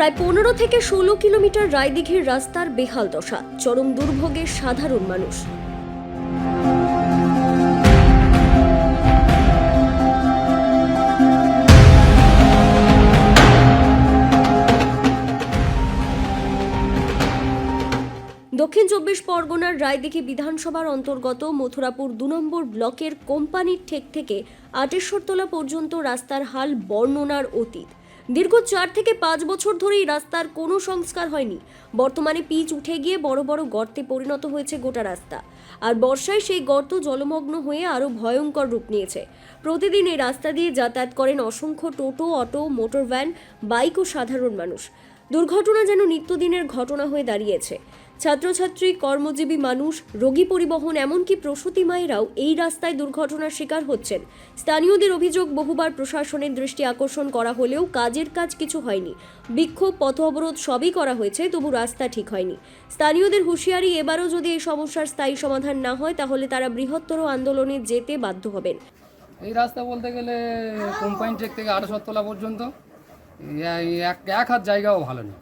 প্রায় পনেরো থেকে ষোলো কিলোমিটার রায়দিঘির রাস্তার বেহাল দশা, চরম দুর্ভোগে সাধারণ মানুষ। দক্ষিণ চব্বিশ পরগনার রায়দিঘি বিধানসভার অন্তর্গত মথুরাপুর দু নম্বর ব্লকের কোম্পানির ঠেক থেকে আটেশ্বরতলা পর্যন্ত রাস্তার হাল বর্ণনার অতীত। দীর্ঘ চার থেকে পাঁচ বছর ধরেই রাস্তার কোনো সংস্কার হয়নি। বর্তমানে পিচ উঠে গিয়ে বড় বড় গর্তে পরিণত হয়েছে গোটা রাস্তা। আর বর্ষায় সেই গর্ত জলমগ্ন হয়ে আরও ভয়ঙ্কর রূপ নিয়েছে। প্রতিদিন এই রাস্তা দিয়ে যাতায়াত করেন অসংখ্য toto, auto motor van bike ও সাধারণ মানুষ। দুর্ঘটনা যেন নিত্যদিনের ঘটনা হয়ে দাঁড়িয়েছে। ছাত্রছাত্রী কর্মজীবী মানুষ রোগী পরিবহন এমনকি প্রসূতি মায়েরাও এই রাস্তায় দুর্ঘটনার শিকার হচ্ছেন। স্থানীয়দের অভিযোগ বহুবার প্রশাসনের দৃষ্টি আকর্ষণ করা হলেও কাজের কাজ কিছু হয়নি। বিক্ষোভ পথ অবরোধ সবই করা হয়েছে তবু রাস্তা ঠিক হয়নি। স্থানীয়দের হুঁশিয়ারি এবারও যদি এই সমস্যার স্থায়ী সমাধান না হয় তাহলে তারা বৃহত্তর আন্দোলনে যেতে বাধ্য হবেন। এই রাস্তা বলতে গেলে কোম্পানি টেক থেকে আড়াইশতলা পর্যন্ত। এক এক হাত জায়গাও ভালো নেই।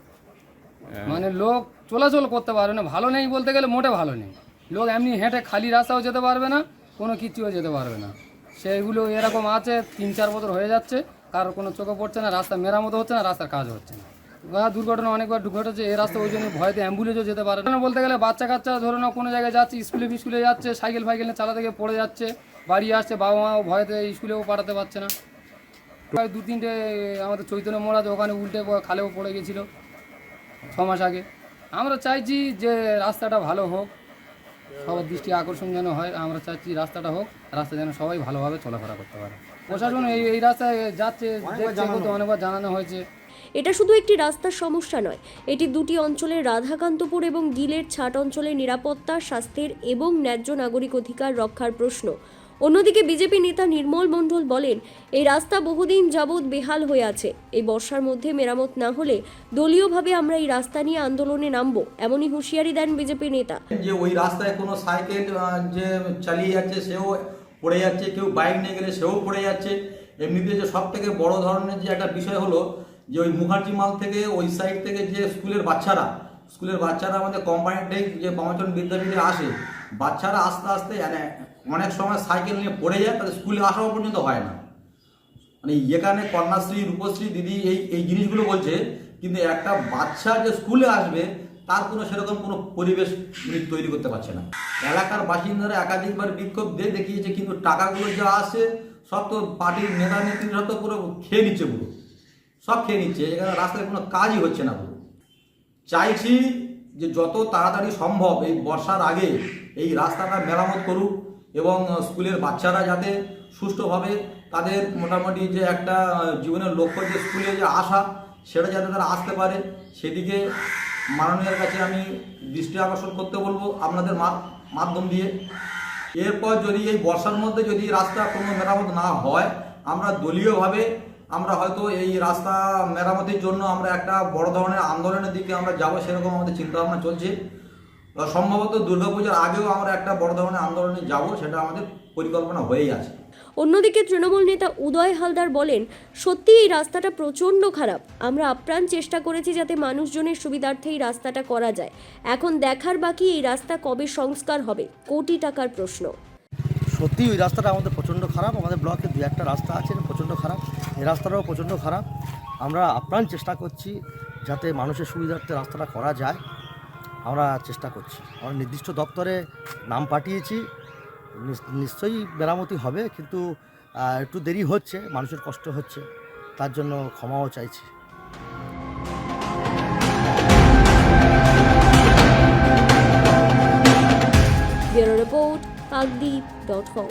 মানে লোক চলাচল করতে পারবে না। ভালো নেই বলতে গেলে মোটে ভালো নেই। লোক এমনি হেঁটে খালি রাস্তাও যেতে পারবে না, কোনো কিছুও যেতে পারবে না। সেইগুলো এরকম আছে, তিন চার বছর হয়ে যাচ্ছে, কারোর কোনো চোখে পড়ছে না, রাস্তা মেরামত হচ্ছে না, রাস্তার কাজ হচ্ছে না। দুর্ঘটনা অনেকবার ঘটেছে এই রাস্তা ওই জন্য ভয়তে অ্যাম্বুলেন্সও যেতে পারে না। বলতে গেলে বাচ্চা কাচ্চা ধরে নাও কোনো জায়গায় যাচ্ছে, স্কুলে স্কুলে যাচ্ছে, সাইকেল ফাইকেল চালাতে গিয়ে পড়ে যাচ্ছে, বাড়ি আসছে, বাবা মাও ভয়তে স্কুলেও পাঠাতে পারছে না। প্রায় দু তিনটে আমাদের চৈতন্য মোড় আছে ওখানে উল্টে খালেও পড়ে গেছিল, ছ মাস আগে। আমরা চাইছি যে রাস্তাটা ভালো হোক সবার দৃষ্টি আকর্ষণ যেন হয় আমরা চাইছি রাস্তাটা হোক রাস্তা যেন সবাই ভালোভাবে চলাফেরা করতে পারে। প্রশাসন এই এই রাস্তায় যাচ্ছে অনেকবার জানানো হয়েছে। এটা শুধু একটি রাস্তার সমস্যা নয় এটি দুটি অঞ্চলের রাধাকান্তপুর এবং গিলের ছাট অঞ্চলের নিরাপত্তা স্বাস্থ্যের এবং ন্যায্য নাগরিক অধিকার রক্ষার প্রশ্ন। অন্যদিকে বিজেপি নেতা নির্মল মণ্ডল বলেন, এই রাস্তা বহুদিন যাবৎ বেহাল হয়ে আছে। এই বর্ষার মধ্যে মেরামত না হলে দলীয়ভাবে আমরা এই রাস্তা নিয়ে আন্দোলনে নামব। এমনই হুঁশিয়ারি দেন বিজেপি নেতা। যে ওই রাস্তায় কোনো সাইকেল যে চালিয়ে যাচ্ছে সেও পড়ে যাচ্ছে, কেউ বাইক নিয়ে গেলে সেও পড়ে যাচ্ছে। এমনিতে যে সব থেকে বড় ধরনের যে একটা বিষয় হলো যে ওই মুখার্জি মাল থেকে ওই সাইড থেকে যে স্কুলের বাচ্চারা স্কুলের বাচ্চারা আমাদের কোম্পানির যে বামাচন বিদ্যাপীঠে আসে, বাচ্চারা আস্তে আস্তে অনেক সময় সাইকেল নিয়ে পড়ে যায়, তাদের স্কুলে আসাও পর্যন্ত হয় না। মানে এখানে কন্যাশ্রী, রূপশ্রী, দিদি এই এই জিনিসগুলো বলছে, কিন্তু একটা বাচ্চা যে স্কুলে আসবে, তার কোনো সেরকম কোনো পরিবেশ তৈরি করতে পারছে না। এলাকার বাসিন্দারা একাধিকবার বিক্ষোভ দিয়ে দেখিয়েছে, কিন্তু টাকাগুলো যা আসে, সব তো পার্টির নেতা নেত্রীরা তো পুরো খেয়ে নিচ্ছে পুরো। সব খেয়ে নিচ্ছে, এখানে রাস্তায় কোনো কাজই হচ্ছে না পুরো। চাইছি যে যত তাড়াতাড়ি সম্ভব এই বর্ষার আগে এই রাস্তাটা মেরামত করুক এবং স্কুলের বাচ্চারা যাতে সুষ্ঠুভাবে তাদের মোটামুটি যে একটা জীবনের লক্ষ্য যে স্কুলে যে আসা, সেটা যাতে তারা আসতে পারে, সেদিকে মাননীয়ের কাছে আমি দৃষ্টি আকর্ষণ করতে বলব আপনাদের মাধ্যম দিয়ে। এরপর যদি এই বর্ষার মধ্যে যদি রাস্তা কোনো মেরামত না হয়, আমরা দলীয়ভাবে আমরা হয়তো এই রাস্তা মেরামতির জন্য আমরা একটা বড় ধরনের আন্দোলনের দিকে আমরা যাব, সেরকম আমাদের চিন্তাভাবনা চলছে। সম্ভবত দুর্গাপূজার আগেও আমরা একটা বড় ধরনের আন্দোলনে যাব সেটা আমাদের পরিকল্পনা হয়েই আছে। অন্যদিকে তৃণমূল নেতা উদয় হালদার বলেন সত্যি এই রাস্তাটা প্রচণ্ড খারাপ। আমরা আপ্রাণ চেষ্টা করেছি যাতে মানুষজনের সুবিধার্থে এই রাস্তাটা করা যায়। এখন দেখার বাকি এই রাস্তা কবে সংস্কার হবে কোটি টাকার প্রশ্ন। সত্যি ওই রাস্তাটা আমাদের প্রচণ্ড খারাপ আমাদের ব্লকে দু একটা রাস্তা আছে প্রচণ্ড খারাপ এই রাস্তাটাও প্রচণ্ড খারাপ। আমরা আপ্রাণ চেষ্টা করছি যাতে মানুষের সুবিধার্থে রাস্তাটা করা যায়। আমরা চেষ্টা করছি। আমরা নির্দিষ্ট দপ্তরে নাম পাঠিয়েছি নিশ্চয়ই মেরামতি হবে কিন্তু একটু দেরি হচ্ছে, মানুষের কষ্ট হচ্ছে, তার জন্য ক্ষমাও চাইছি। Report dot com.